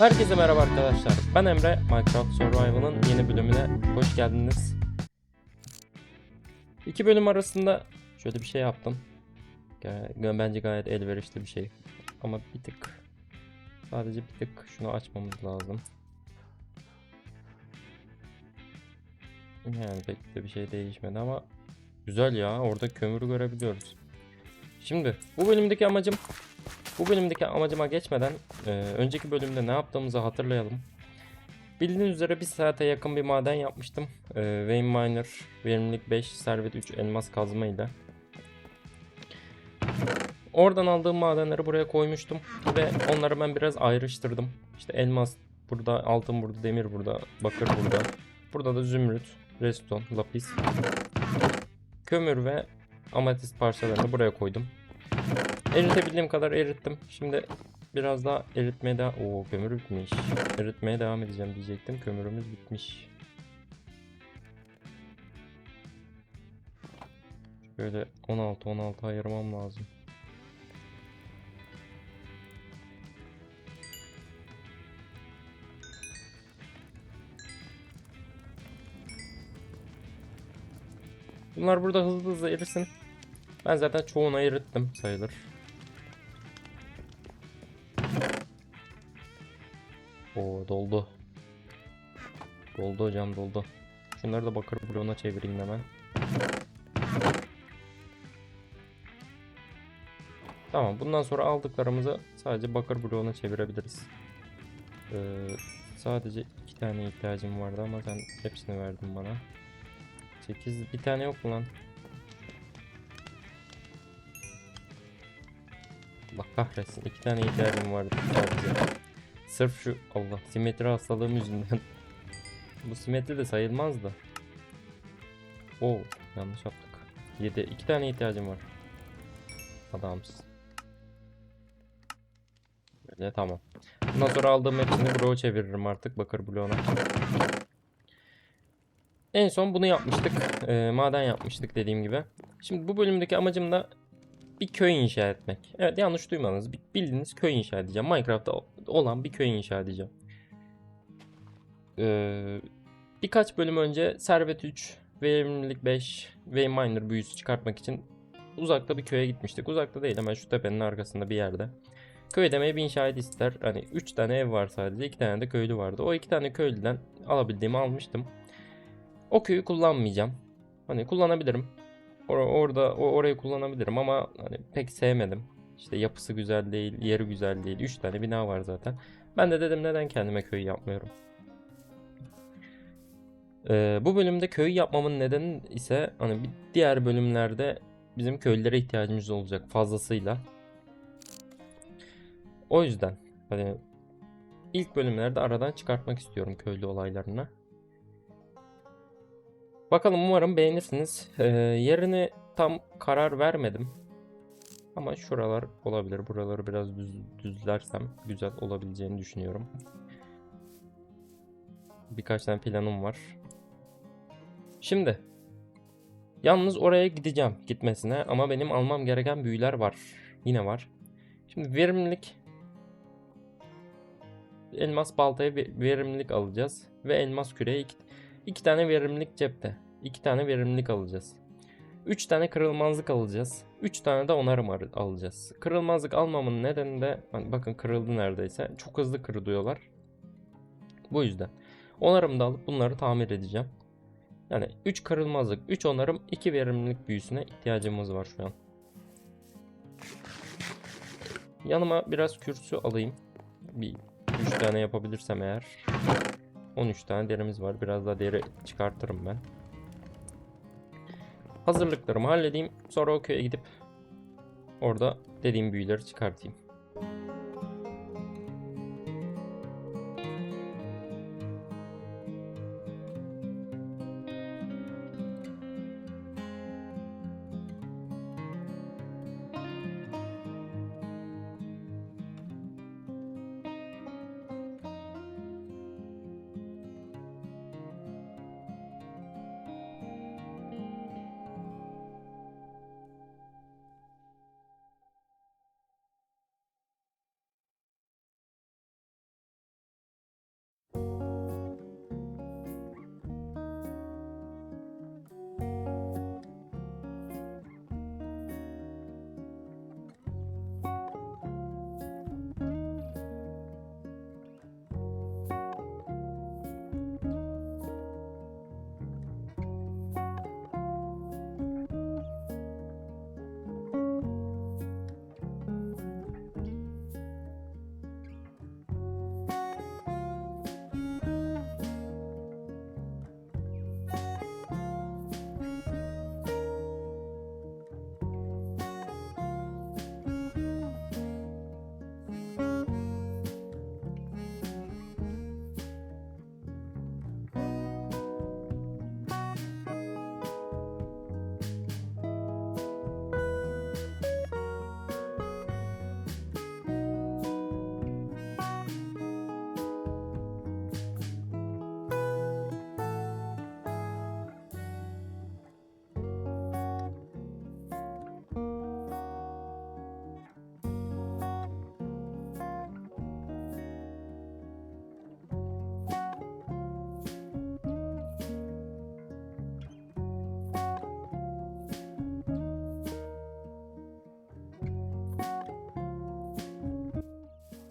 Herkese merhaba arkadaşlar. Ben Emre. Minecraft Survival'ın yeni bölümüne hoş geldiniz. İki bölüm arasında şöyle bir şey yaptım. Bence gayet elverişli bir şey. Ama bir tık sadece bir tık şunu açmamız lazım. Yani pek de bir şey değişmedi ama güzel ya. Orada kömürü görebiliyoruz. Şimdi bu bölümdeki amacım bu bölümdeki amacıma geçmeden e, önceki bölümde ne yaptığımızı hatırlayalım. Bildiğiniz üzere bir saate yakın bir maden yapmıştım. E, Vein Miner, verimlilik 5, servet 3, elmas kazma ile. Oradan aldığım madenleri buraya koymuştum ve onları ben biraz ayrıştırdım. İşte elmas burada, altın burada, demir burada, bakır burada. Burada da zümrüt, redstone, lapis, kömür ve ametist parçalarını buraya koydum. Eritebildiğim kadar erittim. Şimdi biraz daha eritmeye daha... Oo kömür bitmiş. Eritmeye devam edeceğim diyecektim. Kömürümüz bitmiş. Şöyle 16-16 ayırmam lazım. Bunlar burada hızlı hızlı erisin. Ben zaten çoğunu erittim sayılır. Oo doldu. Doldu hocam doldu. Şunları da bakır bloğuna çevireyim hemen. Tamam bundan sonra aldıklarımızı sadece bakır bloğuna çevirebiliriz. Ee, sadece iki tane ihtiyacım vardı ama sen hepsini verdin bana. 8 bir tane yok mu lan? Allah kahretsin. iki tane ihtiyacım vardı sadece. Sırf şu Allah simetri hastalığım yüzünden. Bu simetri de sayılmazdı. Oo yanlış yaptık. 7 iki tane ihtiyacım var. Adamsız. Böyle tamam. Bundan sonra aldığım hepsini bloğa çeviririm artık bakır bloğuna. En son bunu yapmıştık. Ee, maden yapmıştık dediğim gibi. Şimdi bu bölümdeki amacım da bir köy inşa etmek. Evet yanlış duymadınız. Bi- Bildiğiniz köy inşa edeceğim. Minecraft'ta olan bir köy inşa edeceğim. Ee, birkaç bölüm önce Servet 3, Verimlilik 5 ve Miner büyüsü çıkartmak için uzakta bir köye gitmiştik. Uzakta değil hemen şu tepenin arkasında bir yerde. Köy demeye bir inşaat ister. Hani 3 tane ev var sadece. 2 tane de köylü vardı. O 2 tane köylüden alabildiğimi almıştım. O köyü kullanmayacağım. Hani kullanabilirim. Or- orada o orayı kullanabilirim ama hani pek sevmedim. İşte yapısı güzel değil, yeri güzel değil. 3 tane bina var zaten. Ben de dedim neden kendime köy yapmıyorum. Ee, bu bölümde köy yapmamın nedeni ise hani bir diğer bölümlerde bizim köylülere ihtiyacımız olacak fazlasıyla. O yüzden hani ilk bölümlerde aradan çıkartmak istiyorum köylü olaylarını. Bakalım umarım beğenirsiniz. Ee, yerini tam karar vermedim. Ama şuralar olabilir. Buraları biraz düz, düzlersem güzel olabileceğini düşünüyorum. Birkaç tane planım var. Şimdi. Yalnız oraya gideceğim gitmesine ama benim almam gereken büyüler var. Yine var. Şimdi verimlilik elmas baltaya ve- verimlilik alacağız ve elmas küreye iki, iki tane verimlilik cepte. iki tane verimlilik alacağız. 3 tane kırılmazlık alacağız. 3 tane de onarım ar- alacağız. Kırılmazlık almamın nedeni de hani bakın kırıldı neredeyse. Çok hızlı kırılıyorlar. Bu yüzden. Onarım da alıp bunları tamir edeceğim. Yani 3 kırılmazlık, 3 onarım, 2 verimlilik büyüsüne ihtiyacımız var şu an. Yanıma biraz kürsü alayım. Bir 3 tane yapabilirsem eğer. 13 tane derimiz var. Biraz daha deri çıkartırım ben. Hazırlıklarımı halledeyim. Sonra o köye gidip orada dediğim büyüleri çıkartayım.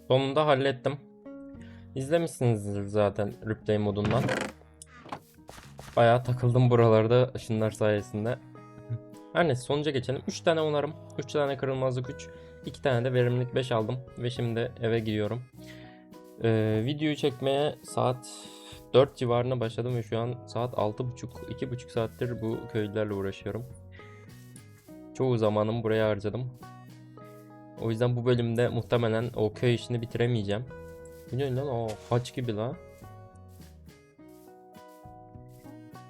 Sonunda hallettim. İzlemişsinizdir zaten replay modundan. Bayağı takıldım buralarda ışınlar sayesinde. Her neyse sonuca geçelim. 3 tane onarım, 3 tane kırılmazlık 3, 2 tane de verimlilik 5 aldım. Ve şimdi eve gidiyorum. Ee, videoyu çekmeye saat 4 civarına başladım ve şu an saat 6.30 2.5 saattir bu köylülerle uğraşıyorum. Çoğu zamanımı buraya harcadım. O yüzden bu bölümde muhtemelen o köy işini bitiremeyeceğim. Biliyorsun lan o haç gibi la.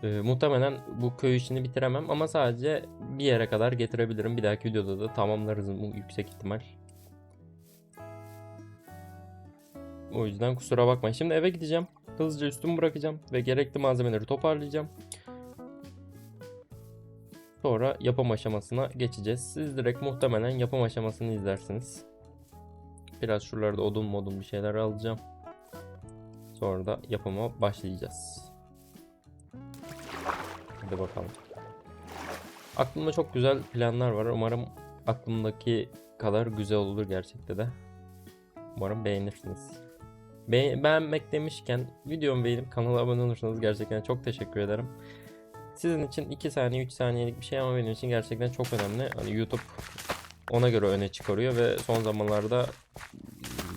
Ee, muhtemelen bu köy işini bitiremem ama sadece bir yere kadar getirebilirim. Bir dahaki videoda da tamamlarız bu yüksek ihtimal. O yüzden kusura bakmayın. Şimdi eve gideceğim. Hızlıca üstümü bırakacağım ve gerekli malzemeleri toparlayacağım. Sonra yapım aşamasına geçeceğiz. Siz direkt muhtemelen yapım aşamasını izlersiniz. Biraz şuralarda odun modun bir şeyler alacağım. Sonra da yapıma başlayacağız. Hadi bakalım. Aklımda çok güzel planlar var. Umarım aklımdaki kadar güzel olur gerçekte de. Umarım beğenirsiniz. Be beğenmek demişken videomu beğenip kanala abone olursanız gerçekten çok teşekkür ederim. Sizin için 2 saniye 3 saniyelik bir şey ama benim için gerçekten çok önemli. Hani YouTube ona göre öne çıkarıyor ve son zamanlarda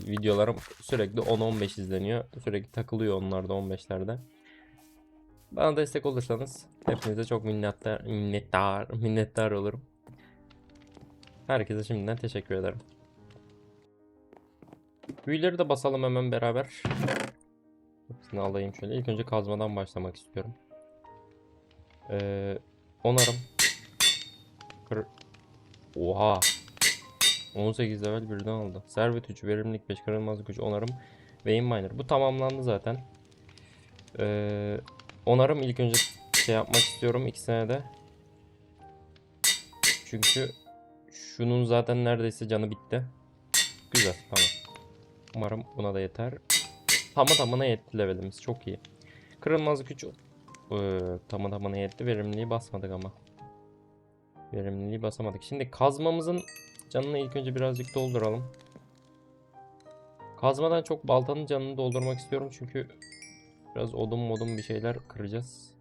videolarım sürekli 10-15 izleniyor. Sürekli takılıyor onlarda 15'lerde. Bana destek olursanız hepinize çok minnettar, minnettar, minnettar olurum. Herkese şimdiden teşekkür ederim. Büyüleri de basalım hemen beraber. Hepsini alayım şöyle. İlk önce kazmadan başlamak istiyorum. Ee, onarım. Kır... Oha. 18 level birden aldı. Servet 3, verimlilik 5, kırılmazlık 3, onarım ve miner. Bu tamamlandı zaten. Ee, onarım ilk önce şey yapmak istiyorum ikisine de. Çünkü şunun zaten neredeyse canı bitti. Güzel tamam. Umarım buna da yeter. Tamı tamına yetti levelimiz çok iyi. Kırılmazlık 3 ee, tamı tamına yetti. Verimliliği basmadık ama. Verimliliği basamadık. Şimdi kazmamızın canını ilk önce birazcık dolduralım. Kazmadan çok baltanın canını doldurmak istiyorum çünkü biraz odun modun bir şeyler kıracağız.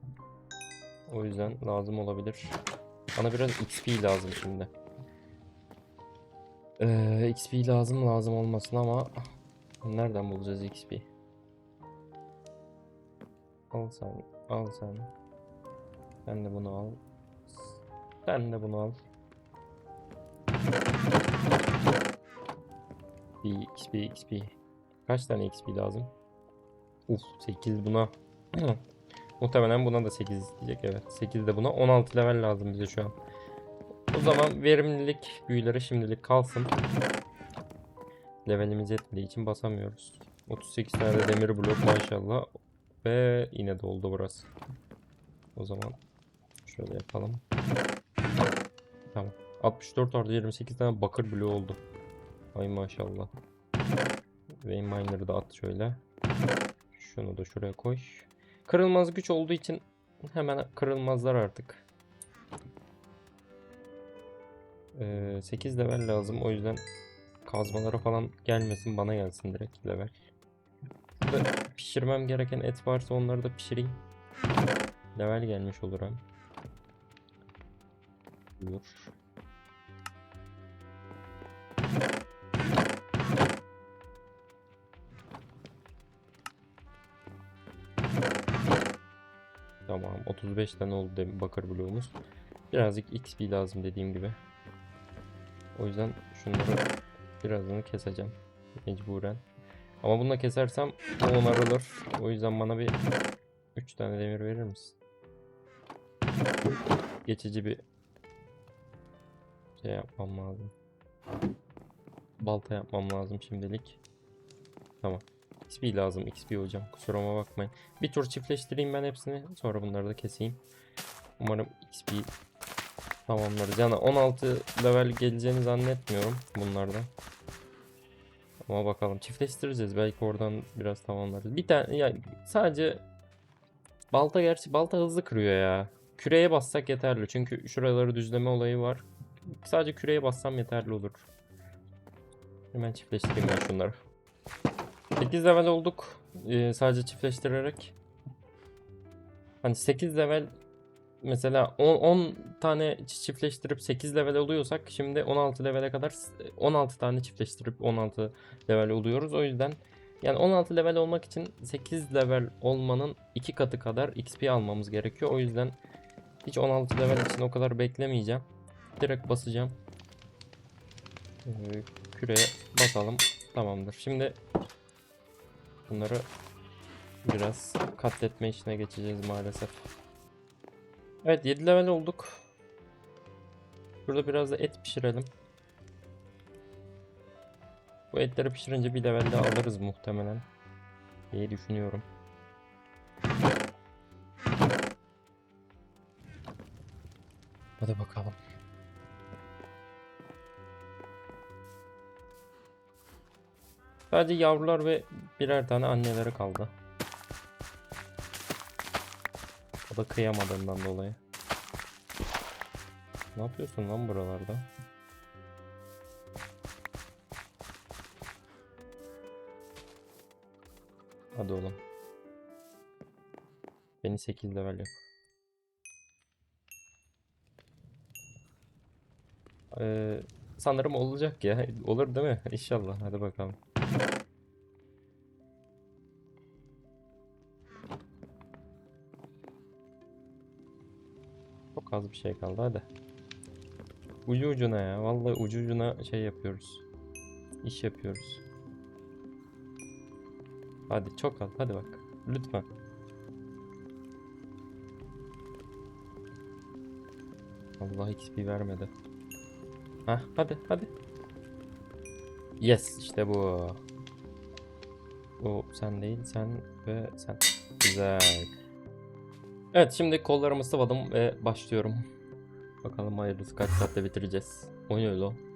O yüzden lazım olabilir. Bana biraz XP lazım şimdi. Ee, XP lazım lazım olmasın ama nereden bulacağız XP? Al sen, al sen. Sen de bunu al. Sen de bunu al. Bir XP XP. Kaç tane XP lazım? Uf 8 buna. Muhtemelen buna da 8 isteyecek evet. 8 de buna 16 level lazım bize şu an. O zaman verimlilik büyüleri şimdilik kalsın. Levelimiz yetmediği için basamıyoruz. 38 tane de demir blok maşallah. Ve yine doldu burası. O zaman şöyle yapalım. Tamam. 64 artı 28 tane bakır bloğu oldu. Ay maşallah. Vein miner'ı da at şöyle. Şunu da şuraya koy. Kırılmaz güç olduğu için hemen kırılmazlar artık. Ee, 8 level lazım. O yüzden kazmalara falan gelmesin. Bana gelsin direkt level. Pişirmem gereken et varsa onları da pişireyim. Level gelmiş olur hem. Buyur. Tamam 35 tane oldu bakır bloğumuz. Birazcık XP lazım dediğim gibi. O yüzden şunları birazını keseceğim. Mecburen. Ama bununla kesersem o onarılır. O yüzden bana bir 3 tane demir verir misin? Geçici bir şey yapmam lazım. Balta yapmam lazım şimdilik. Tamam. XP lazım XP hocam. Kusuruma bakmayın. Bir tur çiftleştireyim ben hepsini. Sonra bunları da keseyim. Umarım XP tamamlarız. Yani 16 level geleceğini zannetmiyorum bunlarda. Ama bakalım çiftleştireceğiz. Belki oradan biraz tamamlarız. Bir tane ya sadece balta gerçi balta hızlı kırıyor ya. Küreye bassak yeterli. Çünkü şuraları düzleme olayı var. Sadece küreye bassam yeterli olur. Hemen çiftleştireyim ben şunları. 8 level olduk. Ee, sadece çiftleştirerek. Hani 8 level mesela 10, 10 tane çi- çiftleştirip 8 level oluyorsak şimdi 16 levele kadar s- 16 tane çiftleştirip 16 level oluyoruz. O yüzden yani 16 level olmak için 8 level olmanın 2 katı kadar XP almamız gerekiyor. O yüzden hiç 16 level için o kadar beklemeyeceğim. Direkt basacağım. Ee, küreye basalım. Tamamdır. Şimdi bunları biraz katletme işine geçeceğiz maalesef. Evet 7 level olduk. Burada biraz da et pişirelim. Bu etleri pişirince bir level daha alırız muhtemelen. diye düşünüyorum. Hadi bakalım. Sadece yavrular ve birer tane anneleri kaldı. O da kıyamadığından dolayı. Ne yapıyorsun lan buralarda? Hadi oğlum. Beni 8 level yap. Ee, sanırım olacak ya. Olur değil mi? İnşallah. Hadi bakalım. Çok az bir şey kaldı hadi. Ucu ucuna ya. Vallahi ucu ucuna şey yapıyoruz. İş yapıyoruz. Hadi çok az. Hadi bak. Lütfen. Allah XP vermedi. Hah hadi hadi. Yes işte bu. Bu sen değil sen ve sen. Güzel. Evet şimdi kollarımı sıvadım ve başlıyorum. Bakalım hayırlısı kaç saatte bitireceğiz. Oynuyor o.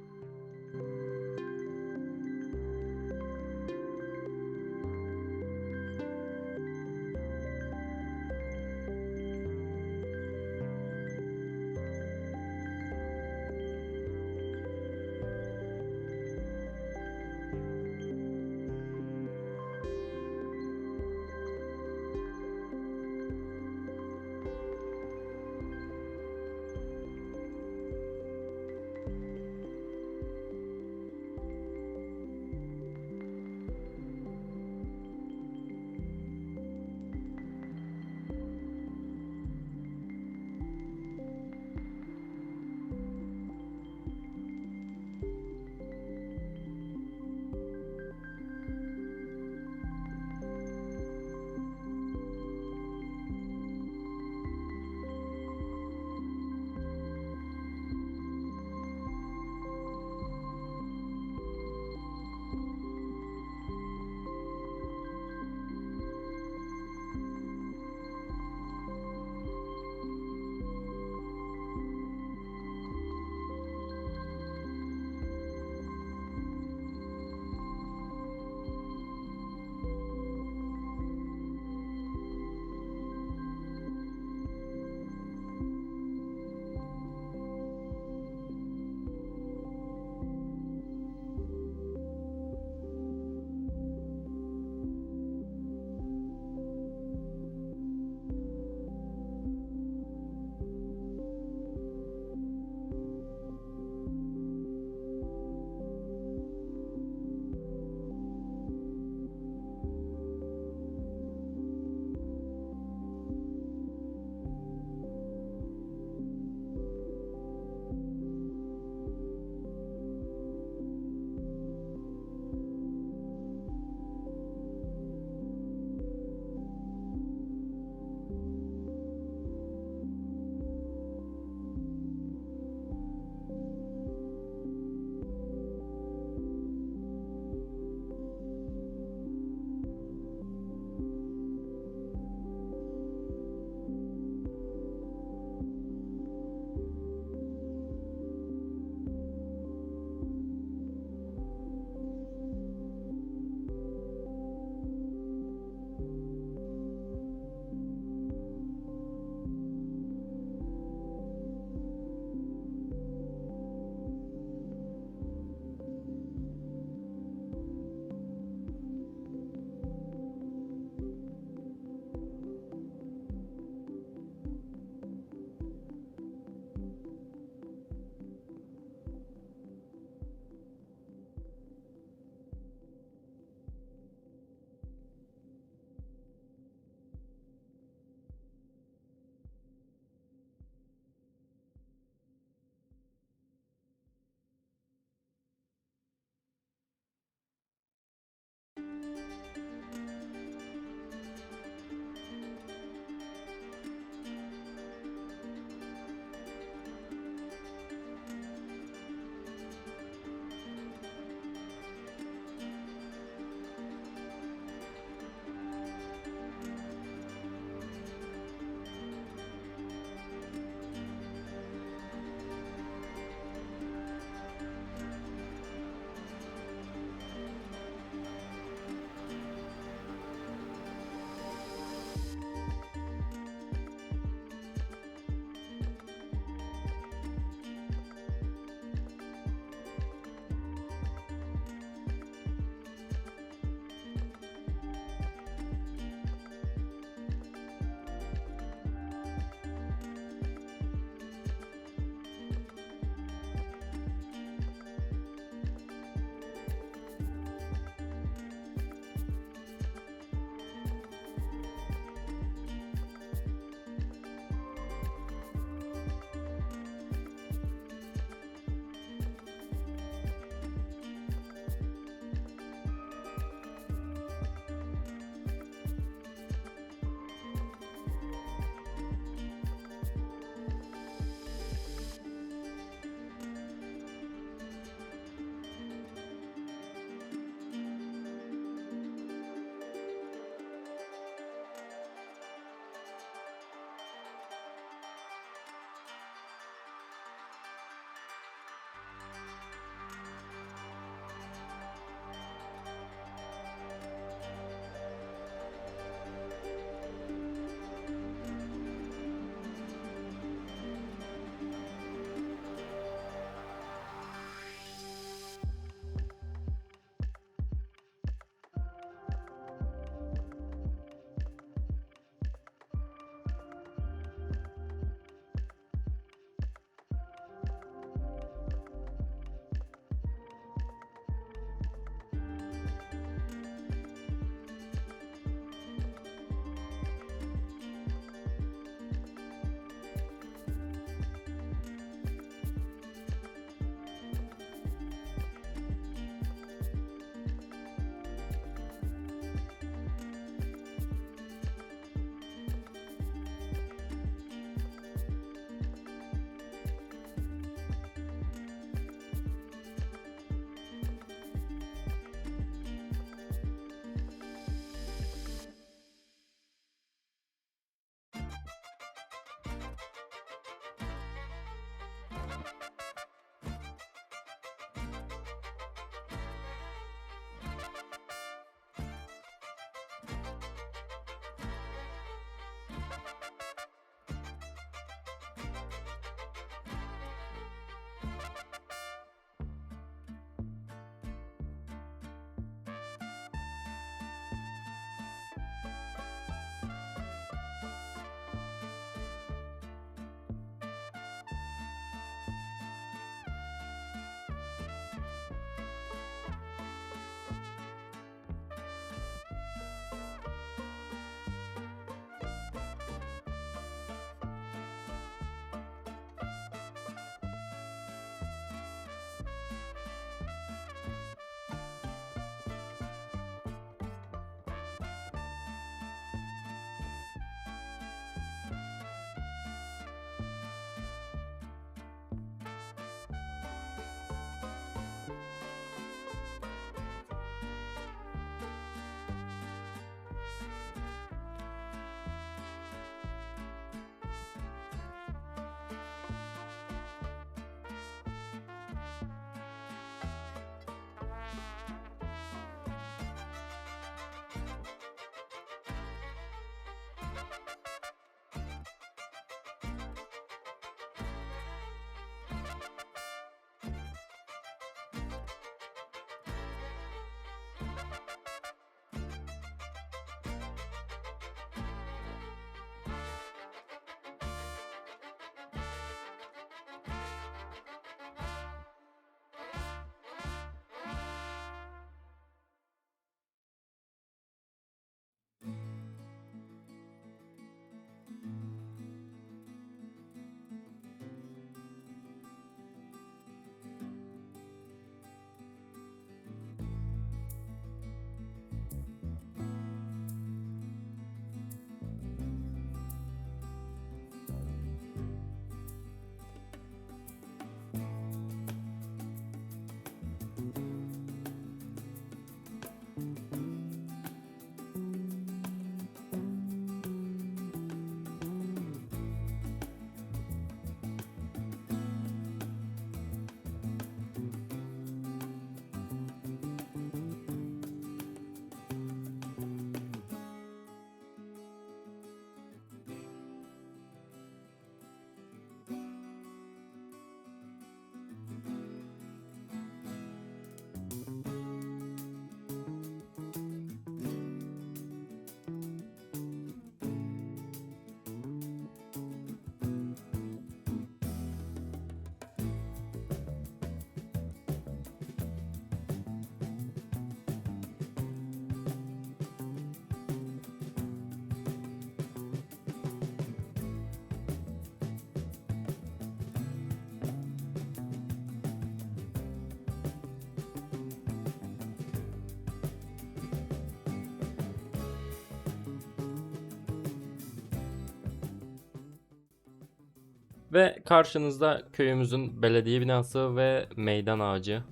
Ve karşınızda köyümüzün belediye binası ve meydan ağacı.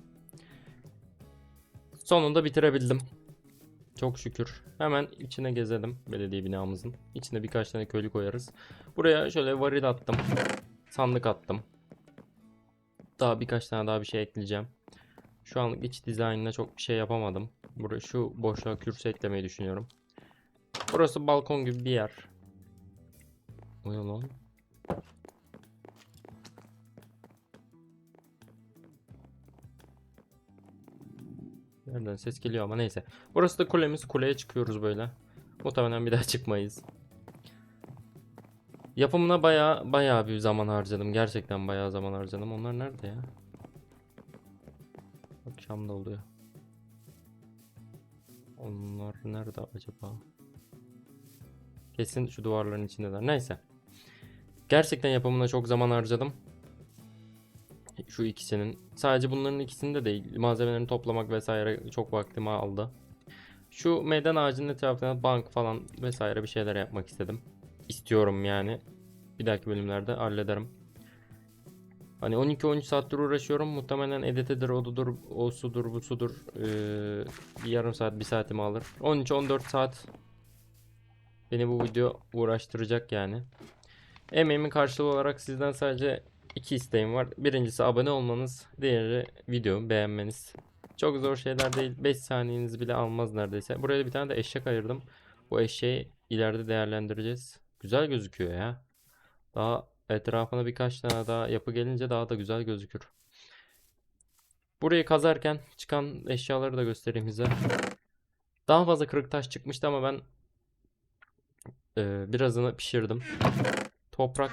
Sonunda bitirebildim. Çok şükür. Hemen içine gezelim belediye binamızın. İçine birkaç tane köylü koyarız. Buraya şöyle varil attım. Sandık attım. Daha birkaç tane daha bir şey ekleyeceğim. Şu anlık iç dizaynına çok bir şey yapamadım. Buraya şu boşluğa kürsü eklemeyi düşünüyorum. Burası balkon gibi bir yer. O ne lan? Nereden ses geliyor ama neyse. Burası da kulemiz. Kuleye çıkıyoruz böyle. Muhtemelen bir daha çıkmayız. Yapımına baya baya bir zaman harcadım. Gerçekten baya zaman harcadım. Onlar nerede ya? Akşam da oluyor. Onlar nerede acaba? Kesin şu duvarların içindeler. Neyse. Gerçekten yapımına çok zaman harcadım. Şu ikisinin. Sadece bunların ikisini de değil. Malzemelerini toplamak vesaire çok vaktimi aldı. Şu meydan ağacının etrafına bank falan vesaire bir şeyler yapmak istedim. İstiyorum yani. Bir dahaki bölümlerde hallederim. Hani 12-13 saattir uğraşıyorum. Muhtemelen editidir, odudur, o sudur, bu sudur. Ee, bir yarım saat, bir saatimi alır. 13-14 saat beni bu video uğraştıracak yani. Emeğimin karşılığı olarak sizden sadece iki isteğim var. Birincisi abone olmanız, diğeri videomu beğenmeniz. Çok zor şeyler değil. 5 saniyenizi bile almaz neredeyse. Buraya bir tane de eşek ayırdım. Bu eşeği ileride değerlendireceğiz. Güzel gözüküyor ya. Daha etrafına birkaç tane daha yapı gelince daha da güzel gözükür. Burayı kazarken çıkan eşyaları da göstereyim size. Daha fazla kırık taş çıkmıştı ama ben e, birazını pişirdim. Toprak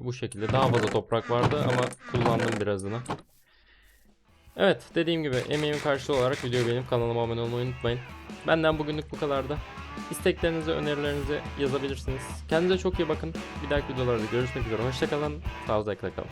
bu- şekilde. Daha fazla toprak vardı ama kullandım birazını. Evet dediğim gibi emeğimin karşılığı olarak videoyu beğenip kanalıma abone olmayı unutmayın. Benden bugünlük bu kadardı. İsteklerinizi, önerilerinizi yazabilirsiniz. Kendinize çok iyi bakın. Bir dahaki videolarda görüşmek üzere. Hoşçakalın. Sağlıcakla kalın.